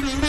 Okay.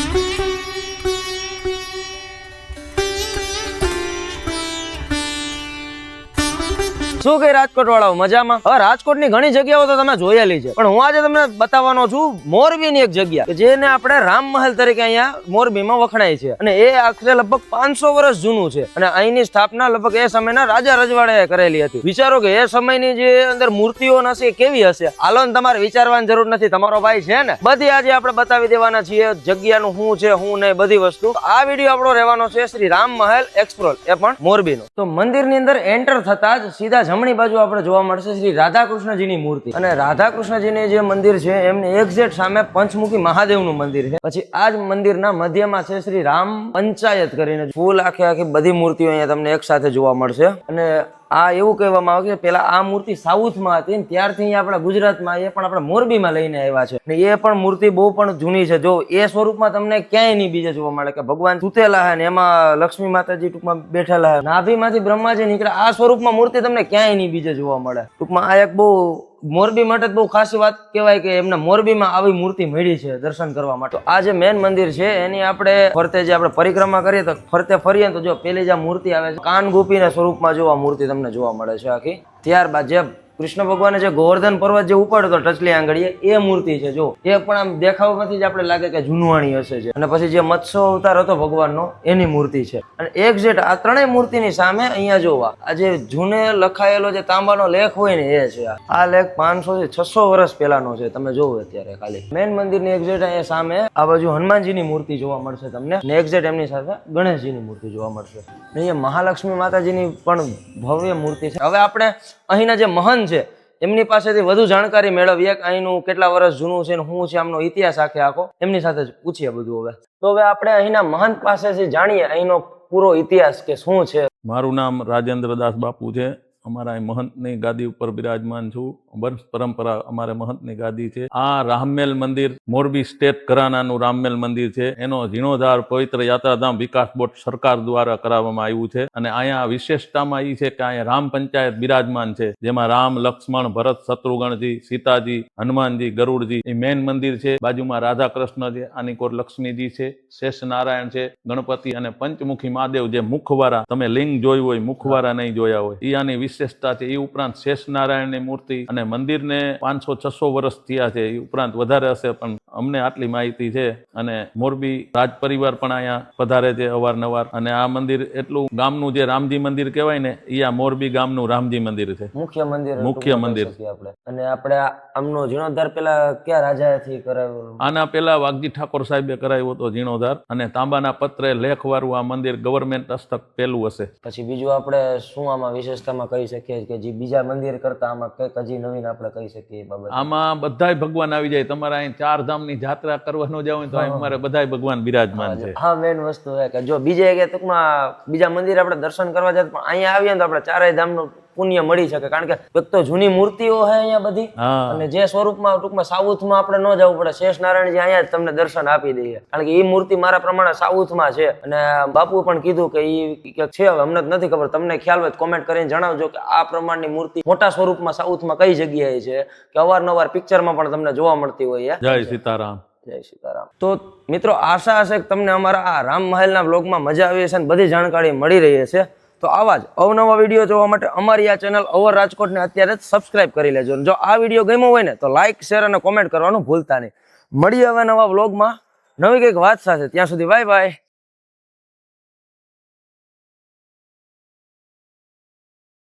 શું કઈ રાજકોટ વાળાઓ મજામાં? હવે રાજકોટની ઘણી જગ્યાઓ તો તમે જોયેલી છે. પણ હું આજે તમને બતાવવાનો છું મોરબીની એક જગ્યા જેને આપણે રામ મહેલ તરીકે અહીંયા મોરબીમાં વખણાય છે. અને એ આખરે લગભગ પાંચસો વર્ષ જૂનું છે. અને અહીંની સ્થાપના લગભગ એ સમયના રાજા રજવાડાએ કરેલી હતી. વિચારો કે એ સમયની જે અંદર મૂર્તિઓ હશે કેવી હશે? આલોન તમારે વિચારવાની જરૂર નથી. તમારો ભાઈ છે ને? બધી આજે આપણે બતાવી દેવાના છીએ જગ્યાનું શું છે, શું નહીં, બધી વસ્તુ. આ વીડિયો આપણો રહેવાનો છે શ્રી રામ મહેલ એક્સપ્રોલ એ પણ મોરબીનો. તો મંદિરની અંદર એન્ટર થતા જ સીધા જમણી બાજુ આપણે જોવા મળશે શ્રી રાધાકૃષ્ણજીની મૂર્તિ. અને રાધાકૃષ્ણજીની જે મંદિર છે, એમની એક્ઝેક્ટ સામે પંચમુખી મહાદેવનું મંદિર છે. પછી આ જ મંદિરના મધ્યમાં છે શ્રી રામ પંચાયત કરીને ફૂલ આખી આખી બધી મૂર્તિઓ અહીંયા તમને એક સાથે જોવા મળશે. અને આ એવું કહેવામાં આવે કે પેલા આ મૂર્તિ સાઉથમાં હતી ને ત્યારથી આપણા ગુજરાતમાં એ પણ આપણે મોરબીમાં લઈને આવ્યા છે. ને એ પણ મૂર્તિ બહુ પણ જૂની છે. જો એ સ્વરૂપમાં તમને ક્યાંય નહીં બીજે જોવા મળે કે ભગવાન સુતેલા હે ને એમાં લક્ષ્મી માતાજી ટૂંકમાં બેઠેલા હે. નાભીમાંથી બ્રહ્માજી નીકળે આ સ્વરૂપમાં મૂર્તિ તમને ક્યાંય નહીં બીજે જોવા મળે. ટૂંકમાં આ એક બહુ મોરબી માટે બહુ ખાસી વાત કહેવાય કે એમને મોરબીમાં આવી મૂર્તિ મળી છે દર્શન કરવા માટે. આ જે મેન મંદિર છે, એની આપણે ફરતે જે આપણે પરિક્રમા કરીએ તો ફરતે ફરીએ તો જો પેલી જે મૂર્તિ આવે છે. કાન ગોપીના સ્વરૂપમાં જોવા મૂર્તિ તમને જોવા મળે છે આખી. ત્યારબાદ જે કૃષ્ણ ભગવાને જે ગોવર્ધન પર્વત જે ઉપાડ્યો હતો ટચલી આંગળીએ, એ મૂર્તિ છે, જો. એ પણ આમ દેખાવમાંથી જ આપણે લાગે કે જૂનવાણી હશે છે અને પછી જે મત્સ્યો અવતાર હતો ભગવાનનો, એની મૂર્તિ છે. અને એક્ઝેક્ટ આ ત્રણેય મૂર્તિની સામે અહીંયા જોવા, આ જે જૂને લખાયેલો જે તાંબાનો લેખ હોય ને, એ છે આ. આ લેખ પાંચસો થી છસો વર્ષ પહેલાનો છે, તમે જોવો અત્યારે ખાલી. મેન મંદિરની એક્ઝેક્ટ અહીંયા સામે, આ બાજુ હનુમાનજીની મૂર્તિ જોવા મળશે તમને. ને એક્ઝેક્ટ એમની સાથે ગણેશજીની મૂર્તિ જોવા મળશે. અહીંયા મહાલક્ષ્મી માતાજીની પણ ભવ્ય મૂર્તિ છે. હવે આપણે અહીંના જે મહંત છે, એમની પાસેથી વધુ જાણકારી મેળવીએ કે અહીંનું કેટલા વર્ષ જૂનું છે શું છે આમનો ઇતિહાસ આખે આખો. એમની સાથે જ પૂછીએ બધું હવે. તો હવે આપણે અહીંના મહંત પાસેથી જાણીએ અહીંનો પૂરો ઇતિહાસ કે શું છે. મારું નામ રાજેન્દ્ર દાસ બાપુ છે. અમારા મહંતની ગાદી ઉપર બિરાજમાન છું. વંશ પરંપરા અમારે મહંતની ગાદી છે. આ રામમેલ મંદિર, મોરબી સ્ટેટ ઘરાનાનું રામમેલ મંદિર છે. એનો ઝીણોધાર પવિત્ર યાત્રાધામ વિકાસ બોર્ડ સરકાર દ્વારા કરાવવામાં આવ્યું છે અને અહીંયા વિશેષતામાં એ છે કે અહીંયા રામ પંચાયત બિરાજમાન છે. જેમાં રામ, લક્ષ્મણ, ભરત, શત્રુઘ્નજી, સીતાજી, હનુમાનજી, ગરુડજી એ મેન મંદિર છે. બાજુમાં રાધા કૃષ્ણ છે આની કોર લક્ષ્મીજી છે, શેષ નારાયણ છે, ગણપતિ અને પંચમુખી મહાદેવ જે મુખવારા. તમે લિંગ જોયું હોય, મુખવારા નહીં જોયા હોય. એ આની વિશેષતા છે. એ ઉપરાંત શેષ નારાયણની મૂર્તિ અને મંદિરને પાંચસો છસો વર્ષ થયા છે. એ ઉપરાંત વધારે હશે પણ અમને આટલી માહિતી છે અને મોરબી રાજ પરિવાર પણ અહીંયા પધારે છે અવારનવાર. અને આ મંદિર એટલું ગામનું જે રામજી મંદિર કહેવાય ને એ આ મોરબી ગામનું રામજી મંદિર છે. મુખ્ય મંદિર મુખ્ય મંદિર. આપણે. અને આપણે આમનો જીર્ણોદ્ધાર પેલા કયા રાજાથી કરાવ્યો આના પેલા વાઘજી ઠાકોર સાહેબે કરાવ્યો હતો જીર્ણોદ્ધાર અને તાંબાના પત્રે લેખવાળું આ મંદિર ગવર્મેન્ટ હસ્તક પેલું હશે. પછી બીજું આપણે શું આમાં વિશેષતામાં કહી શકીએ કે જે બીજા મંદિર કરતા આમાં કંઈક હજી નવીન આપણે કહી શકીએ આમાં બધાય ભગવાન આવી જાય. તમારા અહીં ચાર ધામની જાત્રા કરવાનો ન જાવ તો અમારે બધા ભગવાન બિરાજમાન છે. હા મેન વસ્તુ છે કે જો બીજે કે ટૂંકમાં બીજા મંદિર આપણે દર્શન કરવા જાય પણ અહીંયા આવીએ તો આપણે ચારેય ધામનું પુણ્ય મળી શકે. કારણ કે એક તો જૂની મૂર્તિઓ છે અહીંયા બધી અને જે સ્વરૂપમાં ટૂંકમાં સાઉથમાં આપણે ન જવું પડે. શેષ નારાયણજી અહીંયા જ તમને દર્શન આપી દઈએ. કારણ કે એ મૂર્તિ મારા પ્રમાણે સાઉથમાં છે. અને બાપુ પણ કીધું કે એ છે હવે અમને નથી ખબર. તમને ખ્યાલ હોય કોમેન્ટ કરીને જણાવજો કે આ પ્રમાણની મૂર્તિ મોટા સ્વરૂપમાં સાઉથમાં કઈ જગ્યાએ છે? કે અવારનવાર પિક્ચરમાં પણ તમને જોવા મળતી હોય જય સીતારામ. જય સીતારામ. તો મિત્રો આશા હશે કે તમને અમારા આ રામ મહેલના બ્લોગમાં મજા આવી હશે અને બધી જાણકારી મળી રહી હશે. તો આવા જ અવનવા વીડિયો જોવા માટે અમારી આ ચેનલ અવર રાજકોટને અત્યારે જ સબસ્ક્રાઇબ કરી લેજો. જો આ વીડિયો ગમ્યો હોય ને, તો લાઇક શેર અને કોમેન્ટ કરવાનું ભૂલતા નહીં. મળીએ હવે નવા વ્લોગમાં નવી કંઈક વાત સાથે. ત્યાં સુધી બાય બાય